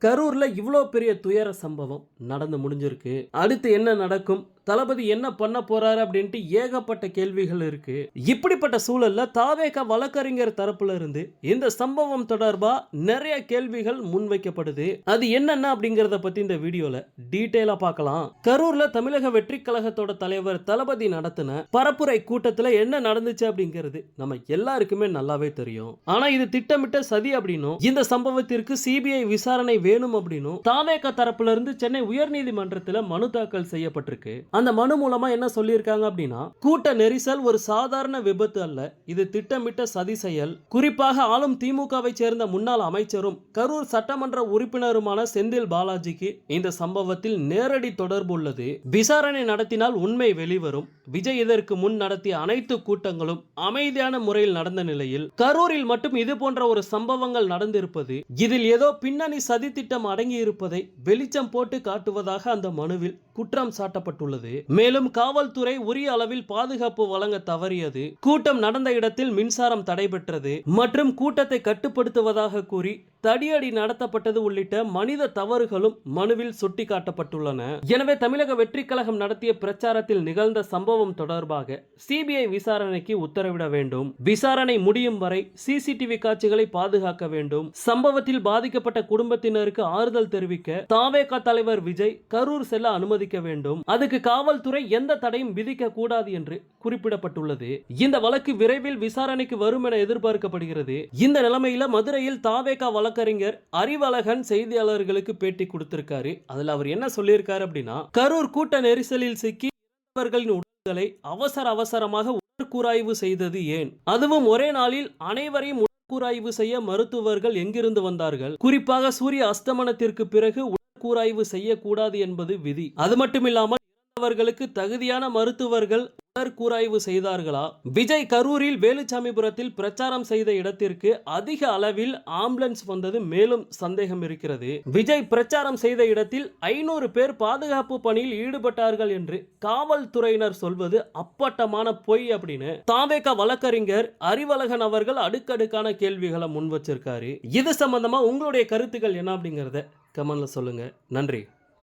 கரூர்ல இவ்வளோ பெரிய துயர சம்பவம் நடந்து முடிஞ்சிருக்கு. அடுத்து என்ன நடக்கும்? தளபதி என்ன பண்ண போறாரு அப்படின்ட்டு ஏகப்பட்ட கேள்விகள் இருக்கு. இப்படிப்பட்ட சூழல்ல தாவேக வழக்கறிஞர் தரப்புல இருந்து இந்த சம்பவம் தொடர்பா நிறைய கேள்விகள் முன்வைக்கப்படுது. அது என்னென்ன அப்படிங்கறத பத்தி இந்த வீடியோல டீட்டெயிலா பார்க்கலாம். கரூர்ல தமிழக வெற்றி கழகத்தோட தலைவர் தளபதி நடத்தின பரப்புரை கூட்டத்துல என்ன நடந்துச்சு அப்படிங்கிறது நம்ம எல்லாருக்குமே நல்லாவே தெரியும். ஆனா இது திட்டமிட்ட சதி அப்படின்னும் இந்த சம்பவத்திற்கு சிபிஐ விசாரணை வேணும் அப்படின்னும் தாவேக தரப்புல இருந்து சென்னை உயர்நீதிமன்றத்தில் மனு தாக்கல் செய்யப்பட்டிருக்கு. அந்த மனு மூலமா என்ன சொல்லியிருக்காங்க அப்படின்னா கூட்ட நெரிசல் ஒரு சாதாரண விபத்து அல்ல. இது திட்டமிட்ட சதி செயல். குறிப்பாக ஆளும் திமுகவை சேர்ந்த முன்னாள் அமைச்சரும் கரூர் சட்டமன்ற உறுப்பினருமான செந்தில் பாலாஜிக்கு இந்த சம்பவத்தில் நேரடி தொடர்பு உள்ளது. விசாரணை நடத்தினால் உண்மை வெளிவரும். விஜய் இதற்கு முன் நடத்திய அனைத்து கூட்டங்களும் அமைதியான முறையில் நடந்த நிலையில் கரூரில் மட்டும் இது போன்ற ஒரு சம்பவங்கள் நடந்திருப்பது இதில் ஏதோ பின்னணி சதி திட்டம் அடங்கி இருப்பதை வெளிச்சம் போட்டு காட்டுவதாக அந்த மனுவில் குற்றம் சாட்டப்பட்டுள்ளது. மேலும் காவல்துறை உரிய அளவில் பாதுகாப்பு வழங்க தவறியது. கூட்டம் நடந்த இடத்தில் மின்சாரம் தடைபெற்றது. மற்றும் கூட்டத்தை கட்டுப்படுத்துவதாக கூறி தடியடி நடத்தப்பட்டது உள்ளிட்ட மனித தவறுகளும் மனுவில் சுட்டிக்காட்டப்பட்டுள்ளன. எனவே தமிழக வெற்றி கழகம் நடத்திய பிரச்சாரத்தில் நிகழ்ந்த சம்பவம் தொடர்பாக சிபிஐ விசாரணைக்கு உத்தரவிட வேண்டும். விசாரணை முடியும் வரை சிசிடிவி காட்சிகளை பாதுகாக்க வேண்டும். சம்பவத்தில் பாதிக்கப்பட்ட குடும்பத்தினருக்கு ஆறுதல் தெரிவிக்க தாவேகா தலைவர் விஜய் கரூர் செல்ல அனுமதிக்க வேண்டும். அதுக்கு காவல்துறை எந்த தடையும் விதிக்க கூடாது என்று குறிப்பிடப்பட்டுள்ளது. இந்த வழக்கு விரைவில் விசாரணைக்கு வரும் என எதிர்பார்க்கப்படுகிறது. இந்த நிலைமையில மதுரையில் தாவேகா வழக்கறிஞர் அறிவழகன் செய்தியாளர்களுக்கு பேட்டி கொடுத்திருக்காரு. அதுல அவர் என்ன சொல்லியிருக்காரு அப்படின்னா கரூர் கூட்ட நெரிசலில் சிக்கி இறந்தவர்களின் உடல்களை அவசர அவசரமாக உடற்கூராய்வு செய்தது ஏன்? அதுவும் ஒரே நாளில் அனைவரையும் உடற்கூராய்வு செய்ய மருத்துவர்கள் எங்கிருந்து வந்தார்கள்? குறிப்பாக சூரிய அஸ்தமனத்திற்கு பிறகு உடற்கூராய்வு செய்யக்கூடாது என்பது விதி. அது மட்டுமில்லாமல் இறந்தவர்களுக்கு தகுதியான மருத்துவர்கள் கூராய்வு செய்தார்களா? விஜய் கரூரில் வேலுச்சாமிபுரத்தில் பிரச்சாரம் செய்த இடத்திற்கு அதிக அளவில் ஆம்புலன்ஸ் வந்தது மேலும் சந்தேகம் இருக்கிறது. விஜய் பிரச்சாரம் செய்த இடத்தில் ஐநூறு பேர் பாதுகாப்பு பணியில் ஈடுபட்டார்கள் என்று காவல்துறையினர் சொல்வது அப்பட்டமான பொய் அப்படின்னு தாவேக வழக்கறிஞர் அறிவழகன் அவர்கள் அடுக்கடுக்கான கேள்விகளை முன் வச்சிருக்காரு. இது சம்பந்தமா உங்களுடைய கருத்துக்கள் என்ன அப்படிங்கறத கமெண்ட்ல சொல்லுங்க. நன்றி.